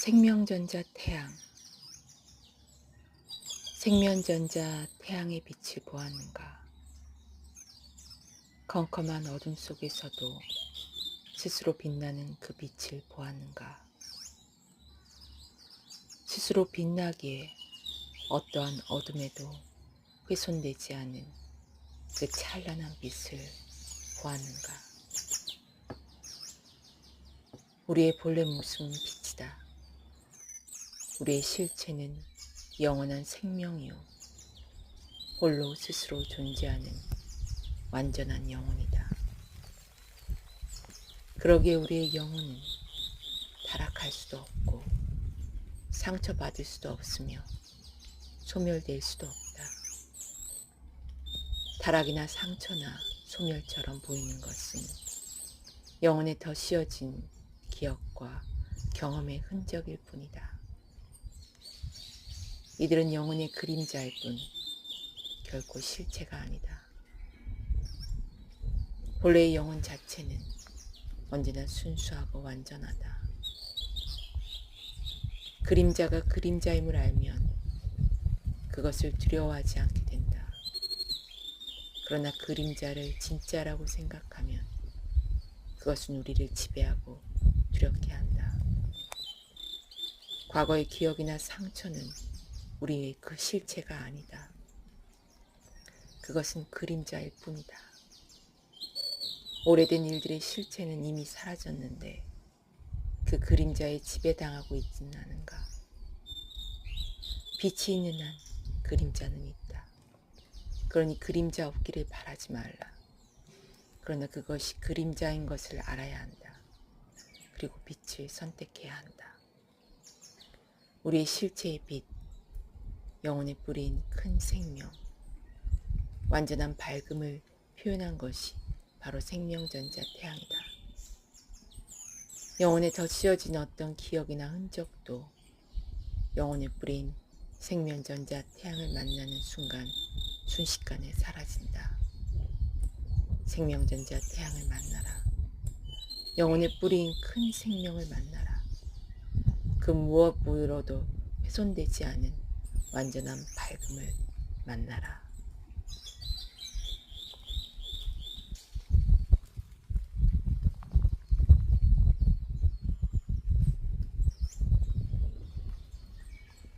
생명전자 태양. 생명전자 태양의 빛을 보았는가? 컴컴한 어둠 속에서도 스스로 빛나는 그 빛을 보았는가? 스스로 빛나기에 어떠한 어둠에도 훼손되지 않은 그 찬란한 빛을 보았는가? 우리의 본래 모습은 빛이다. 우리의 실체는 영원한 생명이요. 홀로 스스로 존재하는 완전한 영혼이다. 그러기에 우리의 영혼은 타락할 수도 없고 상처받을 수도 없으며 소멸될 수도 없다. 타락이나 상처나 소멸처럼 보이는 것은 영혼에 더 씌어진 기억과 경험의 흔적일 뿐이다. 이들은 영혼의 그림자일 뿐 결코 실체가 아니다. 본래의 영혼 자체는 언제나 순수하고 완전하다. 그림자가 그림자임을 알면 그것을 두려워하지 않게 된다. 그러나 그림자를 진짜라고 생각하면 그것은 우리를 지배하고 두렵게 한다. 과거의 기억이나 상처는 우리의 그 실체가 아니다. 그것은 그림자일 뿐이다. 오래된 일들의 실체는 이미 사라졌는데 그 그림자에 지배당하고 있지는 않은가. 빛이 있는 한 그림자는 있다. 그러니 그림자 없기를 바라지 말라. 그러나 그것이 그림자인 것을 알아야 한다. 그리고 빛을 선택해야 한다. 우리의 실체의 빛, 영혼에 뿌린 큰 생명, 완전한 밝음을 표현한 것이 바로 생명전자 태양이다. 영혼에 덧씌어진 어떤 기억이나 흔적도 영혼에 뿌린 생명전자 태양을 만나는 순간 순식간에 사라진다. 생명전자 태양을 만나라. 영혼에 뿌린 큰 생명을 만나라. 그 무엇보로도 훼손되지 않은 완전한 밝음을 만나라.